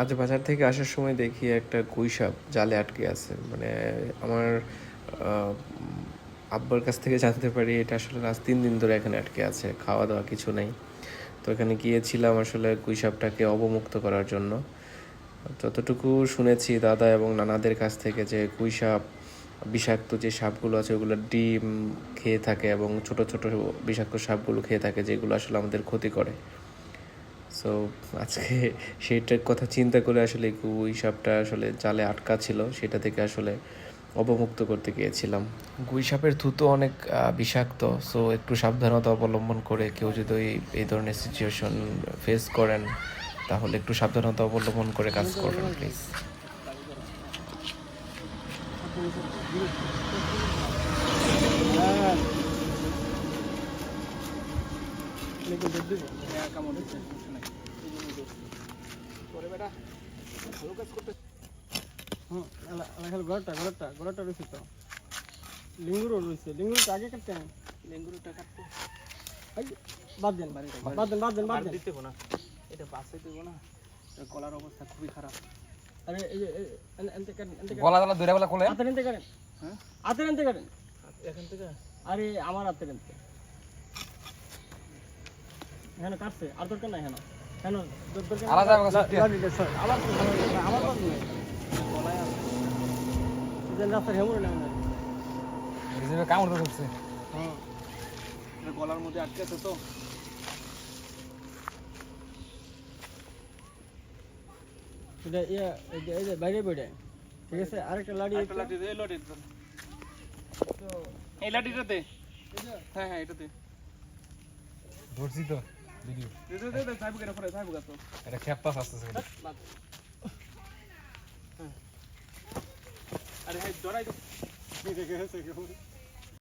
আজ বাজার থেকে আসার সময় দেখি একটা কুইসাপ জালে আটকে আছে। মানে আমার আব্বার কাছ থেকে জানতে পারি এটা আসলে আজ তিন দিন ধরে এখানে আটকে আছে খাওয়া দাওয়া কিছু নেই। তো এখানে গিয়েছিলাম আসলে কুইসাপটাকে অবমুক্ত করার জন্য। যতটুকু শুনেছি দাদা এবং নানাদের কাছ থেকে যে কুইসাপ বিষাক্ত যে সাপগুলো আছে ওগুলো ডিম খেয়ে থাকে এবং ছোট ছোট বিষাক্ত সাপগুলো খেয়ে থাকে যেগুলো আসলে আমাদের ক্ষতি করে। সো আজকে সেইটার কথা চিন্তা করে আসলে গুই সাপটা আসলে জালে আটকা ছিল সেটা থেকে আসলে অবমুক্ত করতে গিয়েছিলাম। গুই সাপের থুতো অনেক বিষাক্ত সো একটু সাবধানতা অবলম্বন করে কেউ যদি এই- এই ধরনের সিচুয়েশন ফেস করেন তাহলে একটু সাবধানতা অবলম্বন করে কাজ করবেন প্লিজ হুম এলাকার ঘরটা ঘরটা ঘরটা রয়েছে তো। লিঙ্গুরও রয়েছে। লিঙ্গুরটা আগে কাটতে হবে। লেঙ্গুরটা কাটতে বাদ দেন। বাদ দেন বাদ দেন বাদ দেন। দিতে না। এটা বাসে দেবো না। গলার অবস্থা খুবই খারাপ। আরে এই এনতে এনতে গলা গলা কোলে এনতে কাটেন। হ্যাঁ? এনতে এখান থেকে? আরে আমার হাতের এনতে। এখানে কাটছে। আর দরকার নাই এখানে? আলাদা কামড় তো করছে হ্যাঁ। গলার মধ্যে আটকে আছে তো। এটা ইয়া এই যে এই যে বাইরে বেড়ে। ঠিক আছে? আরেকটা লাড়ি একটা লাঠি দে এই লাঠি দে। তো এই লাঠিটা দে। হ্যাঁ হ্যাঁ এটা দে। ধরছি তো। এটা খেপটা আসতেছে আরে হ্যাঁ জড়াই দে